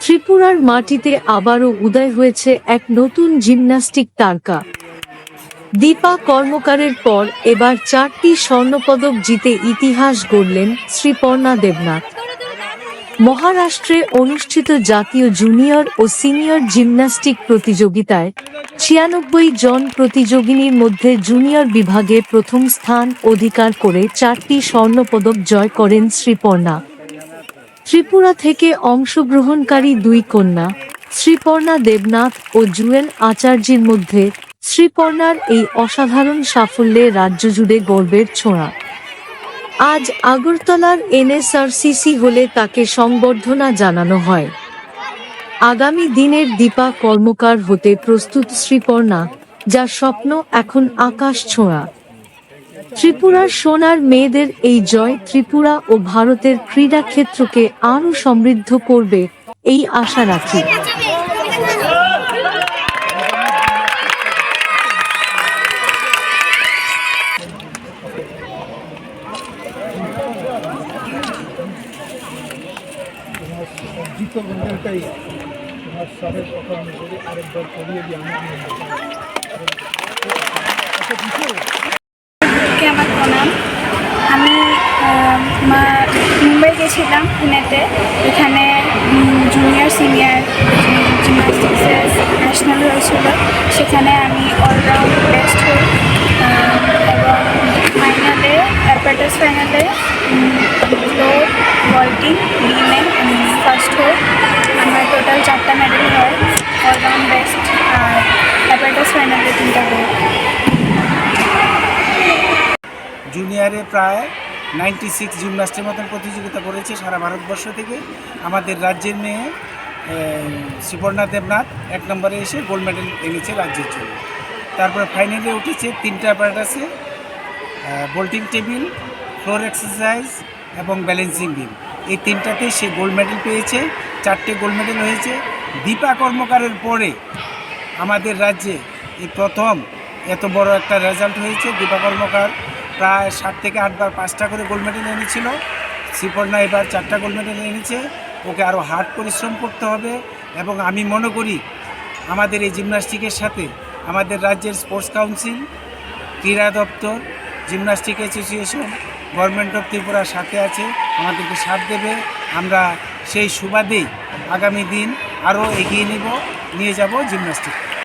ত্রিপুরার মাটিতে আবারও উদয় হয়েছে এক নতুন জিমন্যাস্টিক তারকা। দীপা কর্মকারের পর এবার চারটি স্বর্ণপদক জিতে ইতিহাস গড়লেন শ্রীপর্ণা দেবনাথ। মহারাষ্ট্রে অনুষ্ঠিত জাতীয় জুনিয়র ও সিনিয়র জিমন্যাস্টিক প্রতিযোগিতায় ছিয়ানব্বই জন প্রতিযোগিনীর মধ্যে জুনিয়র বিভাগে প্রথম স্থান অধিকার করে চারটি স্বর্ণপদক জয় করেন শ্রীপর্ণা। ত্রিপুরা থেকে অংশগ্রহণকারী দুই কন্যা, শ্রীপর্ণা দেবনাথ ও জুয়েল আচার্যের মধ্যে শ্রীপর্ণার এই অসাধারণ সাফল্যে রাজ্য জুড়ে গর্বের ছোঁয়া। আজ আগরতলার এনএসআরসিসি হলে তাকে সংবর্ধনা জানানো হয়। আগামী দিনের দীপা কর্মকার হতে প্রস্তুত শ্রীপর্ণা, যার স্বপ্ন এখন আকাশ ছোঁয়া। ত্রিপুরার সোনার মেয়েদের এই জয় ত্রিপুরা ও ভারতের ক্রীড়া ক্ষেত্রকে আরও সমৃদ্ধ করবে এই আশা রাখি। কে আমার প্রণাম। আমি মুম্বাই গেছিলাম পুনেতে। এখানে জুনিয়র সিনিয়র জিমনাস্টিক্সের ন্যাশনাল হয়েছিল। সেখানে আমি অলরাউন্ড বেস্ট হই। এবং ফাইনালে অ্যাপারেটাস ফাইনালে ফ্লোর ভল্টিং বিমে আমি ফার্স্ট হই। জুনিয়রে প্রায় নাইনটি সিক্স জিমনাস্টের মতন প্রতিযোগিতা করেছে সারা ভারতবর্ষ থেকে। আমাদের রাজ্যের মেয়ে আহ, সুপর্ণা দেবনাথ এক নম্বরে এসে গোল্ড মেডেল এনেছে রাজ্যের জন্য। তারপরে ফাইনালে উঠেছে তিনটা আছে বোল্টিং টেবিল ফ্লোর এক্সারসাইজ এবং ব্যালেন্সিং বিম। এই তিনটাতে সে গোল্ড মেডেল পেয়েছে চারটে গোল্ড মেডেল হয়েছে। দীপা কর্মকারের পরে আমাদের রাজ্যে এই প্রথম এত বড় একটা রেজাল্ট হয়েছে। দীপা কর্মকার প্রায় সাত থেকে আটবার পাঁচটা করে গোল্ড মেডেল এনেছিল। শ্রীপর্ণা এবার চারটা গোল্ড মেডেল এনেছে। ওকে আরও হার্ড পরিশ্রম করতে হবে এবং আমি মনে করি আমাদের এই জিমনাস্টিকের সাথে আমাদের রাজ্যের স্পোর্টস কাউন্সিল ক্রীড়া দপ্তর জিমনাস্টিক অ্যাসোসিয়েশন গভর্নমেন্ট অফ ত্রিপুরার সাথে আছে, আমাদেরকে সাথ দেবে। আমরা সেই সুবাদেই আগামী দিন আরও এগিয়ে নিব, নিয়ে যাব জিমনাস্টিক